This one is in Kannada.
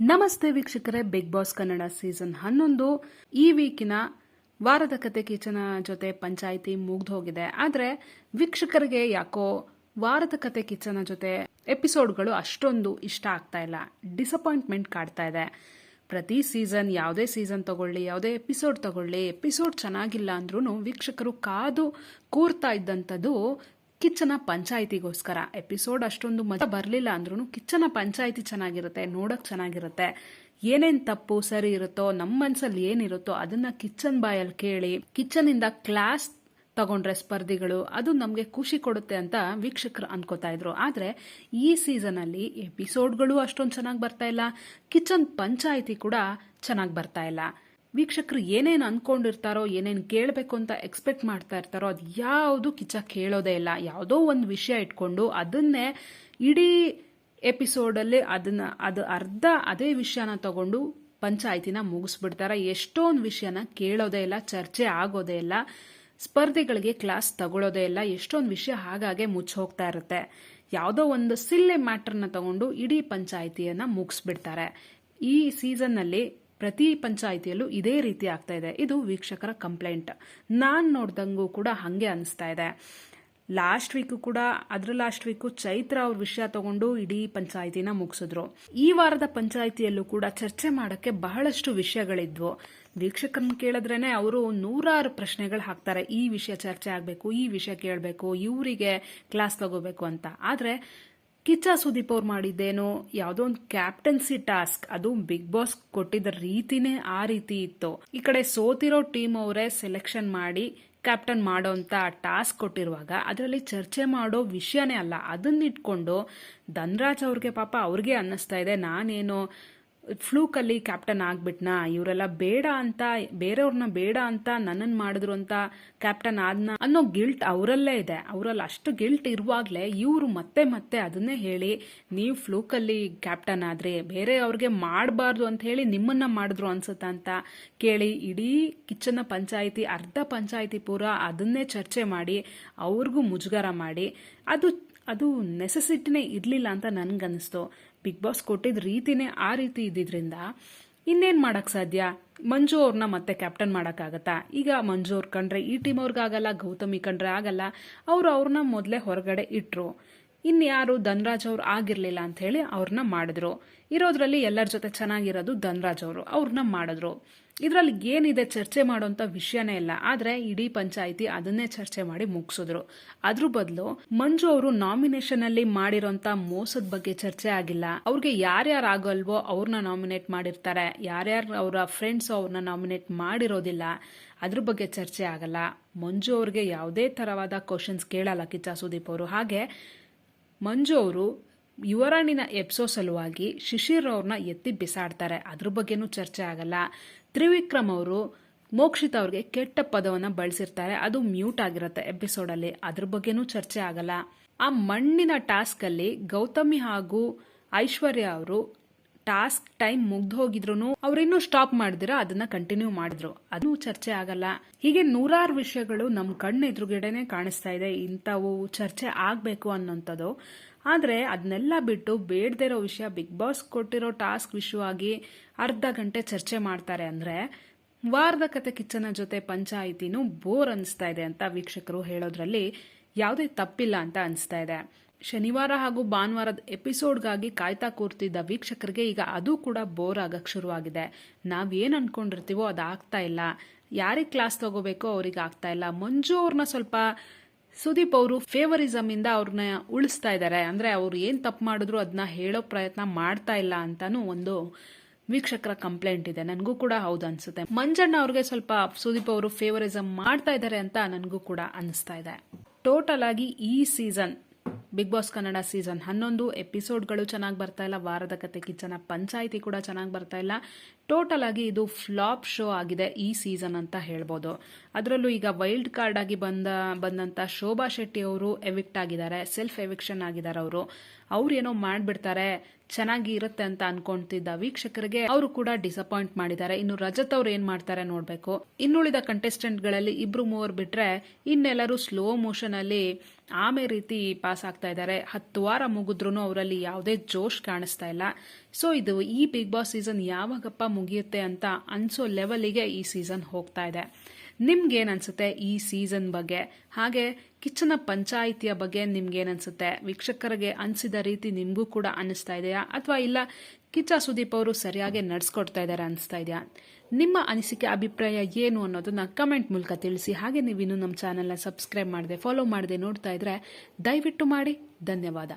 ನಮಸ್ತೆ ವೀಕ್ಷಕರೇ ಬಿಗ್ ಬಾಸ್ ಕನ್ನಡ ಸೀಸನ್ ಹನ್ನೊಂದು. ಈ ವೀಕಿನ ವಾರದ ಕತೆ ಕಿಚನ ಜೊತೆ ಪಂಚಾಯಿತಿ ಮುಗ್ದು ಹೋಗಿದೆ. ಆದರೆ ವೀಕ್ಷಕರಿಗೆ ಯಾಕೋ ವಾರದ ಕತೆ ಕಿಚನ ಜೊತೆ ಎಪಿಸೋಡ್ಗಳು ಅಷ್ಟೊಂದು ಇಷ್ಟ ಆಗ್ತಾ ಇಲ್ಲ. ಡಿಸಪಾಯಿಂಟ್ಮೆಂಟ್ ಕಾಡ್ತಾ ಇದೆ. ಪ್ರತಿ ಸೀಸನ್ ಯಾವುದೇ ಸೀಸನ್ ತಗೊಳ್ಳಿ, ಯಾವುದೇ ಎಪಿಸೋಡ್ ತಗೊಳ್ಳಿ, ಎಪಿಸೋಡ್ ಚೆನ್ನಾಗಿಲ್ಲ ಅಂದ್ರೂ ವೀಕ್ಷಕರು ಕಾದು ಕೂರ್ತಾ ಇದ್ದಂಥದ್ದು ಕಿಚ್ಚನ ಪಂಚಾಯಿತಿಗೋಸ್ಕರ. ಎಪಿಸೋಡ್ ಅಷ್ಟೊಂದು ಮಜಾ ಬರಲಿಲ್ಲ ಅಂದ್ರೂ ಕಿಚ್ಚನ ಪಂಚಾಯಿತಿ ಚೆನ್ನಾಗಿರುತ್ತೆ, ನೋಡಕ್ ಚೆನ್ನಾಗಿರುತ್ತೆ. ಏನೇನ್ ತಪ್ಪು, ಸರಿ ಇರುತ್ತೋ ನಮ್ಮ ಮನ್ಸಲ್ಲಿ ಏನಿರುತ್ತೋ ಅದನ್ನ ಕಿಚ್ಚನ್ ಬಾಯಲ್ಲಿ ಕೇಳಿ, ಕಿಚ್ಚನಿಂದ ಕ್ಲಾಸ್ ತಗೊಂಡ್ರೆ ಸ್ಪರ್ಧಿಗಳು, ಅದು ನಮಗೆ ಖುಷಿ ಕೊಡುತ್ತೆ ಅಂತ ವೀಕ್ಷಕರು ಅನ್ಕೋತಾ ಇದ್ರು. ಆದ್ರೆ ಈ ಸೀಸನ್ ಅಲ್ಲಿ ಎಪಿಸೋಡ್ಗಳು ಅಷ್ಟೊಂದು ಚೆನ್ನಾಗಿ ಬರ್ತಾ ಇಲ್ಲ ಕಿಚನ್ ಪಂಚಾಯಿತಿ ಕೂಡ ಚೆನ್ನಾಗಿ ಬರ್ತಾ ಇಲ್ಲ. ವೀಕ್ಷಕರು ಏನೇನು ಅಂದ್ಕೊಂಡಿರ್ತಾರೋ ಏನೇನು ಕೇಳಬೇಕು ಅಂತ ಎಕ್ಸ್ಪೆಕ್ಟ್ ಮಾಡ್ತಾ ಇರ್ತಾರೋ, ಅದು ಯಾವುದು ಕಿಚ್ಚ ಕೇಳೋದೇ ಇಲ್ಲ. ಯಾವುದೋ ಒಂದು ವಿಷಯ ಇಟ್ಕೊಂಡು ಅದನ್ನೇ ಇಡೀ ಎಪಿಸೋಡಲ್ಲಿ ಅದನ್ನ, ಅದು ಅರ್ಧ ಅದೇ ವಿಷಯನ ತಗೊಂಡು ಪಂಚಾಯತಿನ ಮುಗಿಸ್ಬಿಡ್ತಾರೆ. ಎಷ್ಟೊಂದು ವಿಷಯನ ಕೇಳೋದೇ ಇಲ್ಲ, ಚರ್ಚೆ ಆಗೋದೇ ಇಲ್ಲ, ಸ್ಪರ್ಧಿಗಳಿಗೆ ಕ್ಲಾಸ್ ತಗೊಳ್ಳೋದೇ ಇಲ್ಲ, ಎಷ್ಟೊಂದು ವಿಷಯ ಹಾಗಾಗೆ ಮುಚ್ಚಿ ಹೋಗ್ತಾ ಇರುತ್ತೆ. ಯಾವುದೋ ಒಂದು ಸಿಲ್ಲೆ ಮ್ಯಾಟರ್ನ ತಗೊಂಡು ಇಡೀ ಪಂಚಾಯಿತಿಯನ್ನ ಮುಗಿಸ್ಬಿಡ್ತಾರೆ. ಈ ಸೀಸನ್ನಲ್ಲಿ ಪ್ರತಿ ಪಂಚಾಯಿತಿಯಲ್ಲೂ ಇದೇ ರೀತಿ ಆಗ್ತಾ ಇದೆ. ಇದು ವೀಕ್ಷಕರ ಕಂಪ್ಲೇಂಟ್. ನಾನು ನೋಡ್ದಂಗೂ ಕೂಡ ಹಂಗೆ ಅನಿಸ್ತಾ ಇದೆ. ಲಾಸ್ಟ್ ವೀಕು ಕೂಡ, ಅದ್ರ ಲಾಸ್ಟ್ ವೀಕು ಚೈತ್ರ ಅವ್ರ ವಿಷಯ ತಗೊಂಡು ಇಡೀ ಪಂಚಾಯಿತಿನ ಮುಗಿಸಿದ್ರು. ಈ ವಾರದ ಪಂಚಾಯಿತಿಯಲ್ಲೂ ಕೂಡ ಚರ್ಚೆ ಮಾಡಕ್ಕೆ ಬಹಳಷ್ಟು ವಿಷಯಗಳಿದ್ವು. ವೀಕ್ಷಕರನ್ನ ಕೇಳಿದ್ರೇನೆ ಅವರು ನೂರಾರು ಪ್ರಶ್ನೆಗಳು ಹಾಕ್ತಾರೆ. ಈ ವಿಷಯ ಚರ್ಚೆ ಆಗಬೇಕು, ಈ ವಿಷಯ ಕೇಳಬೇಕು, ಇವರಿಗೆ ಕ್ಲಾಸ್ ತಗೋಬೇಕು ಅಂತ. ಆದ್ರೆ ಕಿಚ್ಚ ಸುದೀಪ್ ಅವ್ರು ಮಾಡಿದ್ದೇನು, ಯಾವುದೋ ಒಂದು ಕ್ಯಾಪ್ಟನ್ಸಿ ಟಾಸ್ಕ್ ಅದು ಬಿಗ್ ಬಾಸ್ ಕೊಟ್ಟಿದ್ದ ರೀತಿನೇ ಆ ರೀತಿ ಇತ್ತು. ಈ ಕಡೆ ಸೋತಿರೋ ಟೀಮ್ ಅವರೇ ಸೆಲೆಕ್ಷನ್ ಮಾಡಿ ಕ್ಯಾಪ್ಟನ್ ಮಾಡೋ ಅಂತ ಟಾಸ್ಕ್ ಕೊಟ್ಟಿರುವಾಗ ಅದರಲ್ಲಿ ಚರ್ಚೆ ಮಾಡೋ ವಿಷಯನೇ ಅಲ್ಲ. ಅದನ್ನಿಟ್ಕೊಂಡು ಧನ್ರಾಜ್ ಅವ್ರಿಗೆ ಪಾಪ ಅವ್ರಿಗೆ ಅನ್ನಿಸ್ತಾ ಇದೆ, ನಾನೇನು ಫ್ಲೂಕಲ್ಲಿ ಕ್ಯಾಪ್ಟನ್ ಆಗ್ಬಿಟ್ನಾ? ಇವರೆಲ್ಲ ಬೇಡ ಅಂತ, ಬೇರೆಯವ್ರನ್ನ ಬೇಡ ಅಂತ ನನ್ನನ್ನು ಮಾಡಿದ್ರು ಅಂತ ಕ್ಯಾಪ್ಟನ್ ಆದ್ನ ಅನ್ನೋ ಗಿಲ್ಟ್ ಅವರಲ್ಲೇ ಇದೆ. ಅವರಲ್ಲಿ ಅಷ್ಟು ಗಿಲ್ಟ್ ಇರುವಾಗಲೇ ಇವರು ಮತ್ತೆ ಮತ್ತೆ ಅದನ್ನೇ ಹೇಳಿ, ನೀವು ಫ್ಲೂಕಲ್ಲಿ ಕ್ಯಾಪ್ಟನ್ ಆದ್ರೆ ಬೇರೆ ಅವ್ರಿಗೆ ಮಾಡಬಾರ್ದು ಅಂತ ಹೇಳಿ ನಿಮ್ಮನ್ನ ಮಾಡಿದ್ರು ಅನ್ಸುತ್ತ? ಅಂತ ಕೇಳಿ ಇಡೀ ಕಿಚ್ಚನ ಪಂಚಾಯಿತಿ, ಅರ್ಧ ಪಂಚಾಯಿತಿ ಪೂರ ಅದನ್ನೇ ಚರ್ಚೆ ಮಾಡಿ, ಅವ್ರಿಗೂ ಮುಜುಗರ ಮಾಡಿ, ಅದು ಅದು ನೆಸೆಸಿಟಿನೇ ಇರಲಿಲ್ಲ ಅಂತ ನನ್ಗನ್ನಿಸ್ತು. ಬಿಗ್ ಬಾಸ್ ಕೊಟ್ಟಿದ್ದ ರೀತಿನೇ ಆ ರೀತಿ ಇದ್ದಿದ್ರಿಂದ ಇನ್ನೇನು ಮಾಡೋಕ್ಕೆ ಸಾಧ್ಯ? ಮಂಜು ಅವ್ರನ್ನ ಮತ್ತೆ ಕ್ಯಾಪ್ಟನ್ ಮಾಡೋಕ್ಕಾಗತ್ತಾ? ಈಗ ಮಂಜು ಅವ್ರು ಕಂಡ್ರೆ ಈ ಟೀಮ್ ಅವ್ರಿಗಾಗಲ್ಲ, ಗೌತಮಿ ಕಂಡ್ರೆ ಆಗಲ್ಲ. ಅವರು ಅವ್ರನ್ನ ಮೊದಲೇ ಹೊರಗಡೆ ಇಟ್ರು. ಇನ್ಯಾರು ಧನ್ರಾಜ್ ಅವ್ರು ಆಗಿರ್ಲಿಲ್ಲ ಅಂತ ಹೇಳಿ ಅವ್ರನ್ನ ಮಾಡಿದ್ರು. ಇರೋದ್ರಲ್ಲಿ ಎಲ್ಲರ ಜೊತೆ ಚೆನ್ನಾಗಿರೋದು ಧನ್ರಾಜ್ ಅವರು. ಅವ್ರನ್ನ ಮಾಡಿದ್ರು. ಇದರಲ್ಲಿ ಏನಿದೆ ಚರ್ಚೆ ಮಾಡುವಂತ ವಿಷಯನೇ ಇಲ್ಲ. ಆದ್ರೆ ಇಡೀ ಪಂಚಾಯಿತಿ ಅದನ್ನೇ ಚರ್ಚೆ ಮಾಡಿ ಮುಗಿಸಿದ್ರು. ಅದ್ರ ಬದಲು ಮಂಜು ಅವರು ನಾಮಿನೇಷನ್ ಅಲ್ಲಿ ಮಾಡಿರೋಂತ ಮೋಸದ ಬಗ್ಗೆ ಚರ್ಚೆ ಆಗಿಲ್ಲ. ಅವ್ರಿಗೆ ಯಾರ್ಯಾರು ಆಗಲ್ವೋ ಅವ್ರನ್ನ ನಾಮಿನೇಟ್ ಮಾಡಿರ್ತಾರೆ. ಯಾರ್ಯಾರು ಅವರ ಫ್ರೆಂಡ್ಸ್ ಅವ್ರನ್ನ ನಾಮಿನೇಟ್ ಮಾಡಿರೋದಿಲ್ಲ. ಅದ್ರ ಬಗ್ಗೆ ಚರ್ಚೆ ಆಗಲ್ಲ. ಮಂಜು ಅವ್ರಿಗೆ ಯಾವುದೇ ತರವಾದ ಕ್ವಶನ್ಸ್ ಕೇಳಲ್ಲ ಕಿಚ್ಚ ಸುದೀಪ್ ಅವರು. ಹಾಗೆ ಮಂಜು ಅವರು ಯುವರಾಣಿನ ಎಪ್ಸೋ ಸಲುವಾಗಿ ಶಿಶಿರ್ ಅವ್ರನ್ನ ಎತ್ತಿ ಬಿಸಾಡ್ತಾರೆ. ಅದ್ರ ಬಗ್ಗೆನೂ ಚರ್ಚೆ ಆಗಲ್ಲ. ತ್ರಿವಿಕ್ರಮ್ ಅವರು ಮೋಕ್ಷಿತ ಅವ್ರಿಗೆ ಕೆಟ್ಟ ಪದವನ್ನ ಬಳಸಿರ್ತಾರೆ. ಅದು ಮ್ಯೂಟ್ ಆಗಿರುತ್ತೆ ಎಪಿಸೋಡಲ್ಲಿ. ಅದ್ರ ಬಗ್ಗೆನೂ ಚರ್ಚೆ ಆಗಲ್ಲ. ಆ ಮಣ್ಣಿನ ಟಾಸ್ಕ್ ಅಲ್ಲಿ ಗೌತಮಿ ಹಾಗೂ ಐಶ್ವರ್ಯ ಅವರು ಟಾಸ್ಕ್ ಟೈಮ್ ಮುಗ್ದು ಹೋಗಿದ್ರು ಅವ್ರಿನ್ನೂ ಸ್ಟಾಪ್ ಮಾಡಿದ್ರು, ಅದನ್ನ ಕಂಟಿನ್ಯೂ ಮಾಡಿದ್ರು. ಅದು ಚರ್ಚೆ ಆಗಲ್ಲ. ಹೀಗೆ ನೂರಾರು ವಿಷಯಗಳು ನಮ್ಮ ಕಣ್ಣು ಎದುರುಗಡೆನೆ ಕಾಣಿಸ್ತಾ ಇದೆ. ಇಂಥವು ಚರ್ಚೆ ಆಗ್ಬೇಕು ಅನ್ನೋಂಥದ್ದು. ಆದ್ರೆ ಅದನ್ನೆಲ್ಲ ಬಿಟ್ಟು ಬೇಡದೇ ಇರೋ ವಿಷಯ ಬಿಗ್ ಬಾಸ್ ಕೊಟ್ಟಿರೋ ಟಾಸ್ಕ್ ವಿಷಯವಾಗಿ ಅರ್ಧ ಗಂಟೆ ಚರ್ಚೆ ಮಾಡ್ತಾರೆ ಅಂದ್ರೆ ವಾರದ ಕತೆ ಕಿಚ್ಚನ ಜೊತೆ ಪಂಚಾಯಿತಿನೂ ಬೋರ್ ಅನಿಸ್ತಾ ಇದೆ ಅಂತ ವೀಕ್ಷಕರು ಹೇಳೋದ್ರಲ್ಲಿ ಯಾವುದೇ ತಪ್ಪಿಲ್ಲ ಅಂತ ಅನಿಸ್ತಾ ಇದೆ. ಶನಿವಾರ ಹಾಗೂ ಭಾನುವಾರದ ಎಪಿಸೋಡ್ಗಾಗಿ ಕಾಯ್ತಾ ಕೂರ್ತಿದ್ದ ವೀಕ್ಷಕರಿಗೆ ಈಗ ಅದು ಕೂಡ ಬೋರ್ ಆಗಕ್ಕೆ ಶುರುವಾಗಿದೆ. ನಾವೇನು ಅಂದ್ಕೊಂಡಿರ್ತೀವೋ ಅದು ಆಗ್ತಾ ಇಲ್ಲ. ಯಾರಿಗೆ ಕ್ಲಾಸ್ ತಗೋಬೇಕೋ ಅವ್ರಿಗೆ ಆಗ್ತಾ ಇಲ್ಲ. ಮಂಜು ಅವ್ರನ್ನ ಸ್ವಲ್ಪ ಸುದೀಪ್ ಅವರು ಫೇವರಿಸಮಿಂದ ಅವ್ರನ್ನ ಉಳಿಸ್ತಾ ಇದ್ದಾರೆ ಅಂದ್ರೆ ಅವ್ರು ಏನು ತಪ್ಪು ಮಾಡಿದ್ರು ಅದನ್ನ ಹೇಳೋ ಪ್ರಯತ್ನ ಮಾಡ್ತಾ ಇಲ್ಲ ಅಂತಾನು ಒಂದು ವೀಕ್ಷಕರ ಕಂಪ್ಲೇಂಟ್ ಇದೆ. ನನಗೂ ಕೂಡ ಹೌದು ಅನ್ಸುತ್ತೆ. ಮಂಜಣ್ಣ ಅವ್ರಿಗೆ ಸ್ವಲ್ಪ ಸುದೀಪ್ ಅವರು ಫೇವರಿಸಮ್ ಮಾಡ್ತಾ ಇದ್ದಾರೆ ಅಂತ ನನಗೂ ಕೂಡ ಅನಿಸ್ತಾ ಇದೆ. ಟೋಟಲ್ ಆಗಿ ಈ season Bigg Boss Kannada season ಹನ್ನೊಂದು. ಎಪಿಸೋಡ್ಗಳು ಚೆನ್ನಾಗಿ ಬರ್ತಾ ಇಲ್ಲ. ವಾರದ ಕತೆ ಕಿಚ್ಚನ ಪಂಚಾಯಿತಿ ಕೂಡ ಚೆನ್ನಾಗಿ ಬರ್ತಾ ಇಲ್ಲ. ಟೋಟಲ್ ಆಗಿ ಇದು ಫ್ಲಾಪ್ ಶೋ ಆಗಿದೆ ಈ ಸೀಸನ್ ಅಂತ ಹೇಳ್ಬೋದು. ಅದರಲ್ಲೂ ಈಗ ವೈಲ್ಡ್ ಕಾರ್ಡ್ ಆಗಿ ಬಂದ, ಬಂದಂತ ಶೋಭಾ ಶೆಟ್ಟಿ ಅವರು ಎವಿಕ್ಟ್ ಆಗಿದ್ದಾರೆ. ಸೆಲ್ಫ್ ಎವಿಕ್ಷನ್ ಆಗಿದ್ದಾರೆ ಅವರು. ಅವ್ರೇನೋ ಮಾಡ್ಬಿಡ್ತಾರೆ. ಚೆನ್ನಾಗಿ ಇರುತ್ತೆ ಅಂತ ಅನ್ಕೊಂತಿದ್ದ ವೀಕ್ಷಕರಿಗೆ ಅವರು ಕೂಡ ಡಿಸಪಾಯಿಂಟ್ ಮಾಡಿದ್ದಾರೆ. ಇನ್ನು ರಜತ್ ಅವ್ರು ಏನ್ ಮಾಡ್ತಾರೆ ನೋಡ್ಬೇಕು. ಇನ್ನುಳಿದ ಕಂಟೆಸ್ಟೆಂಟ್ಗಳಲ್ಲಿ ಇಬ್ರು ಮೂವರು ಬಿಟ್ರೆ ಇನ್ನೆಲ್ಲರೂ ಸ್ಲೋ ಮೋಷನ್ ಅಲ್ಲಿ ಆಮೆ ರೀತಿ ಪಾಸ್ ಆಗ್ತಾ ಇದ್ದಾರೆ. ಹತ್ತು ವಾರ ಮುಗಿದ್ರು ಅವರಲ್ಲಿ ಯಾವುದೇ ಜೋಶ್ ಕಾಣಿಸ್ತಾ ಇಲ್ಲ. ಸೊ ಇದು ಈ ಬಿಗ್ ಬಾಸ್ ಸೀಸನ್ ಯಾವಾಗಪ್ಪ ಮುಗಿಯುತ್ತೆ ಅಂತ ಅನ್ಸೋ ಲೆವೆಲಿಗೆ ಈ ಸೀಸನ್ ಹೋಗ್ತಾ ಇದೆ. ನಿಮ್ಗೇನ್ ಅನ್ಸುತ್ತೆ ಈ ಸೀಸನ್ ಬಗ್ಗೆ? ಹಾಗೆ ಕಿಚ್ಚನ ಪಂಚಾಯಿತಿಯ ಬಗ್ಗೆ ನಿಮ್ಗೇನು ಅನ್ಸುತ್ತೆ ವೀಕ್ಷಕರಿಗೆ ಅನಿಸಿದ ರೀತಿ ನಿಮಗೂ ಕೂಡ ಅನಿಸ್ತಾ ಇದೆಯಾ? ಅಥವಾ ಇಲ್ಲ ಕಿಚ್ಚ ಸುದೀಪ್ ಅವರು ಸರಿಯಾಗಿ ನಡೆಸ್ಕೊಡ್ತಾ ಇದ್ದಾರೆ ಅನಿಸ್ತಾ ಇದೆಯಾ? ನಿಮ್ಮ ಅನಿಸಿಕೆ, ಅಭಿಪ್ರಾಯ ಏನು ಅನ್ನೋದನ್ನ ಕಮೆಂಟ್ ಮೂಲಕ ತಿಳಿಸಿ. ಹಾಗೆ ನೀವು ಇನ್ನೂ ನಮ್ಮ ಚಾನೆಲ್ನ ಸಬ್ಸ್ಕ್ರೈಬ್ ಮಾಡದೆ, ಫಾಲೋ ಮಾಡಿದೆ ನೋಡ್ತಾ ಇದ್ರೆ ದಯವಿಟ್ಟು ಮಾಡಿ. ಧನ್ಯವಾದ.